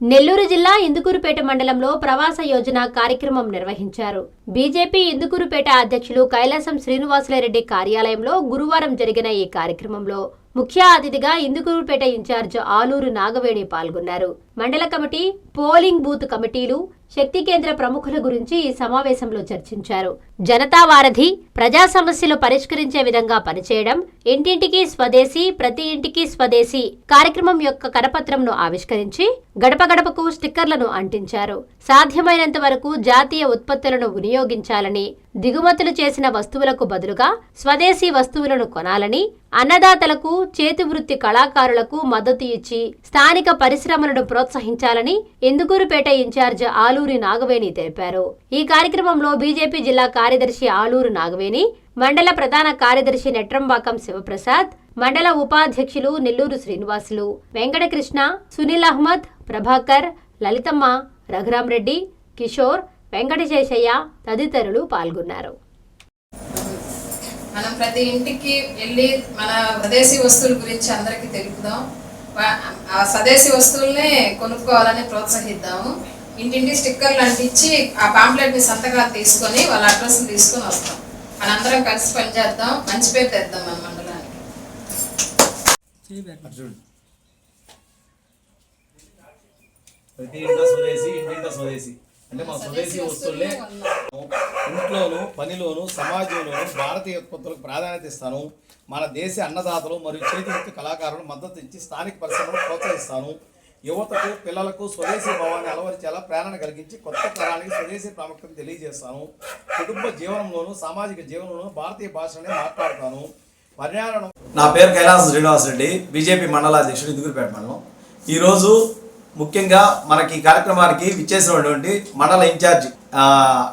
నెల్లూరు జిల్లా ఇందుకూరుపేట మండలంలో ప్రవాస యోజన కార్యక్రమం నిర్వహించారు. బీజేపీ ఇందుకూరుపేట అధ్యక్షులు కైలాసం శ్రీనివాసులరెడ్డి కార్యాలయంలో గురువారం జరిగిన ఈ కార్యక్రమంలో ముఖ్య అతిథిగా ఇందుకూరుపేట ఇన్ఛార్జ్ ఆలూరు నాగవేణి పాల్గొన్నారు. మండల కమిటీ పోలింగ్ బూత్ కమిటీలు శక్తి కేంద్ర ప్రముఖుల గురించి ఈ సమావేశంలో చర్చించారు. జనతా వారధి ప్రజా సమస్యలు పరిష్కరించే విధంగా పనిచేయడం ఇంటింటికి స్వదేశీ ప్రతి ఇంటికి స్వదేశీ కార్యక్రమం యొక్క కరపత్రంను ఆవిష్కరించి గడప గడపకు స్టిక్కర్లను అంటించారు. సాధ్యమైనంత వరకు జాతీయ ఉత్పత్తులను వినియోగించాలని దిగుమతులు చేసిన వస్తువులకు బదులుగా స్వదేశీ వస్తువులను కొనాలని అన్నదాతలకు చేతివృత్తి కళాకారులకు మద్దతు ఇచ్చి స్థానిక పరిశ్రమలను ప్రోత్సహించాలని ఇందుకూరుపేట ఇన్ఛార్జ్ ఆలూరి నాగవేణి తెలిపారు. ఈ కార్యక్రమంలో బీజేపీ జిల్లా కార్యదర్శి ఆలూరు నాగవేణి మండల ప్రధాన కార్యదర్శి నెట్రంబాకం శివప్రసాద్ మండల ఉపాధ్యక్షులు నెల్లూరు శ్రీనివాసులు వెంకటకృష్ణ సునీల్ అహ్మద్ ప్రభాకర్ లలితమ్మ రఘురాం రెడ్డి కిషోర్ వెంకటశేషయ్య తదితరులు పాల్గొన్నారు. మనం ప్రతి ఇంటికి వెళ్ళి మన స్వదేశీ వస్తువుల గురించి అందరికీ తెలుపుదాం. ఆ స్వదేశీ వస్తువుల్ని కొనుక్కోవాలని ప్రోత్సహిద్దాము. ఇంటింటి స్టిక్కర్లు అంటించి ఆ పాంప్లెట్ని సంతకాలు తీసుకొని వాళ్ళ అడ్రస్ని తీసుకొని వస్తాం. మనందరం కలిసి పనిచేద్దాం మంచి పేరు తెద్దాం మన మండలానికి. ప్రతి ఇంట్లో స్వదేశీ ఇంటింట స్వదేశీ. అంటే మన స్వదేశీ వస్తువులే ఇంట్లోను పనిలోను సమాజంలోను భారతీయ ఉత్పత్తులకు ప్రాధాన్యత ఇస్తాను. మన దేశ అన్నదాతలు మరియు చేతి వృత్తి కళాకారులు మద్దతు ఇచ్చి స్థానిక పరిశ్రమలు ప్రోత్సహిస్తాను. యువతకు పిల్లలకు స్వదేశీ భావాన్ని అలవరిచేలా ప్రేరణ కలిగించి కొత్త తరానికి స్వదేశీ ప్రాముఖ్యత తెలియజేస్తాను. కుటుంబ జీవనంలోను సామాజిక జీవనంలోను భారతీయ భాషనే మాట్లాడతాను. పర్యావరణం నా పేరు కైలాస శ్రీనివాస్ రెడ్డి బీజేపీ మండల అధ్యక్షుడు ఇందుకుపేట మండలం. ఈరోజు ముఖ్యంగా మనకి ఈ కార్యక్రమానికి విచ్చేసినటువంటి మండల ఇన్ఛార్జ్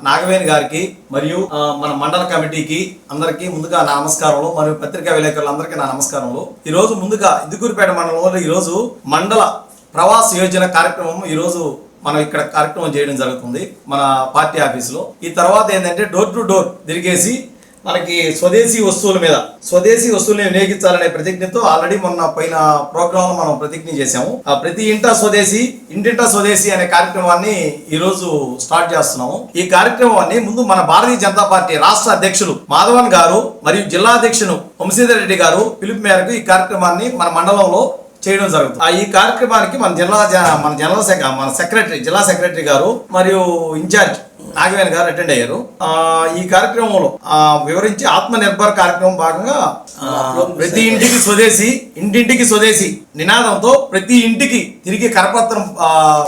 నాగవేణి గారికి మరియు మన మండల కమిటీకి అందరికీ ముందుగా నా నమస్కారములు మరియు పత్రికా విలేకరులందరికీ నా నమస్కారములు. ఈ రోజు ముందుగా ఇందుకూరుపేట మండలంలో ఈరోజు మండల ప్రవాస యోజన కార్యక్రమం ఈరోజు మనం ఇక్కడ కార్యక్రమం చేయడం జరుగుతుంది మన పార్టీ ఆఫీసులో. ఈ తర్వాత ఏంటంటే డోర్ టు డోర్ తిరిగేసి మనకి స్వదేశీ వస్తువుల మీద స్వదేశీ వస్తువుల్ని వినియోగించాలనే ప్రతిజ్ఞతో ఆల్రెడీ మొన్న పోయిన ప్రోగ్రామ్ మనం ప్రతిజ్ఞ చేశాము. ఆ ప్రతి ఇంటా స్వదేశీ ఇంటింటా స్వదేశీ అనే కార్యక్రమాన్ని ఈ రోజు స్టార్ట్ చేస్తున్నాము. ఈ కార్యక్రమాన్ని ముందు మన భారతీయ జనతా పార్టీ రాష్ట్ర అధ్యక్షులు మాధవన్ గారు మరియు జిల్లా అధ్యక్షులు వంశీధర్ రెడ్డి గారు పిలుపు మేరకు ఈ కార్యక్రమాన్ని మన మండలంలో చేయడం జరుగుతుంది. ఆ ఈ కార్యక్రమానికి మన జిల్లా జ- మన జనరల్ శాఖ మన సెక్రటరీ జిల్లా సెక్రటరీ గారు మరియు ఇన్ఛార్జ్ నాగవేణి గారు అటెండ్ అయ్యారు. ఈ కార్యక్రమంలో వివరించి ఆత్మ నిర్భర్ కార్యక్రమం భాగంగా ప్రతి ఇంటికి స్వదేశీ ఇంటింటికి స్వదేశీ నినాదంతో ప్రతి ఇంటికి తిరిగి కరపత్రం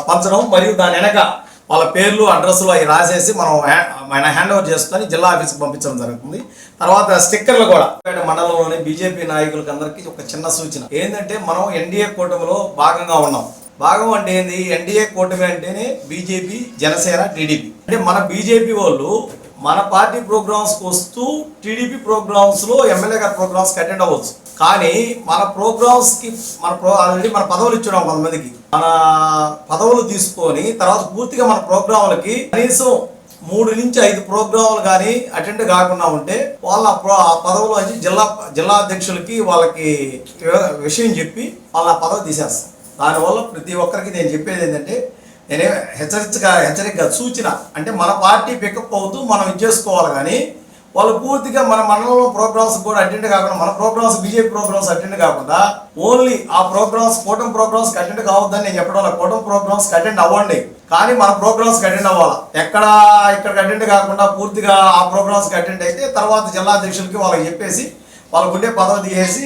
పంచడం మరియు దాని వెనక వాళ్ళ పేర్లు అడ్రస్లు అవి రాసేసి మనం ఆయన హ్యాండ్ ఓవర్ చేసుకొని జిల్లా ఆఫీస్కి పంపించడం జరుగుతుంది. తర్వాత స్టిక్కర్లు కూడా. మండలంలోని బీజేపీ నాయకులకి అందరికీ ఒక చిన్న సూచన. ఏంటంటే మనం ఎన్డీఏ కూటమిలో భాగంగా ఉన్నాం. భాగం అంటే ఏంది? ఎన్డీఏ కూటమి అంటేనే బీజేపీ జనసేన టీడీపీ. అంటే మన బీజేపీ వాళ్ళు మన పార్టీ ప్రోగ్రామ్స్కి వస్తూ టీడీపీ ప్రోగ్రామ్స్లో ఎమ్మెల్యే గారి ప్రోగ్రామ్స్కి అటెండ్ అవ్వచ్చు. కానీ మన ప్రోగ్రామ్స్కి మన ప్రో ఆల్రెడీ మన పదవులు ఇచ్చున్నాం కొంతమందికి. మన పదవులు తీసుకొని తర్వాత పూర్తిగా మన ప్రోగ్రాములకి కనీసం మూడు నుంచి ఐదు ప్రోగ్రాములు కానీ అటెండ్ కాకుండా ఉంటే వాళ్ళ ఆ ప్రో- ఆ పదవులు వచ్చి జిల్లా జిల్లా అధ్యక్షులకి వాళ్ళకి విషయం చెప్పి వాళ్ళ పదవి తీసేస్తాం దానివల్ల ప్రతి ఒక్కరికి నేను చెప్పేది ఏంటంటే నేనే హెచ్చరిక హెచ్చరిక సూచన అంటే మన పార్టీ పికప్ అవుతూ మనం ఇది చేసుకోవాలి కానీ వాళ్ళు పూర్తిగా మన మండలంలో ప్రోగ్రామ్స్ కూడా అటెండ్ కాకుండా మన ప్రోగ్రామ్స్ బీజేపీ ప్రోగ్రామ్స్ అటెండ్ కాకుండా ఓన్లీ ఆ ప్రోగ్రామ్స్ కూటమి ప్రోగ్రామ్స్ అటెండ్ కావద్దని నేను చెప్పడం వల్ల కూటమి ప్రోగ్రామ్స్ అటెండ్ అవ్వండి. కానీ మన ప్రోగ్రామ్స్ అటెండ్ అవ్వాలి? ఎక్కడ ఇక్కడ అటెండ్ కాకుండా పూర్తిగా ఆ ప్రోగ్రామ్స్ అటెండ్ అయితే తర్వాత జిల్లా అధ్యక్షులకి వాళ్ళకి చెప్పేసి వాళ్ళకు ఉండే పదవి తీసేసి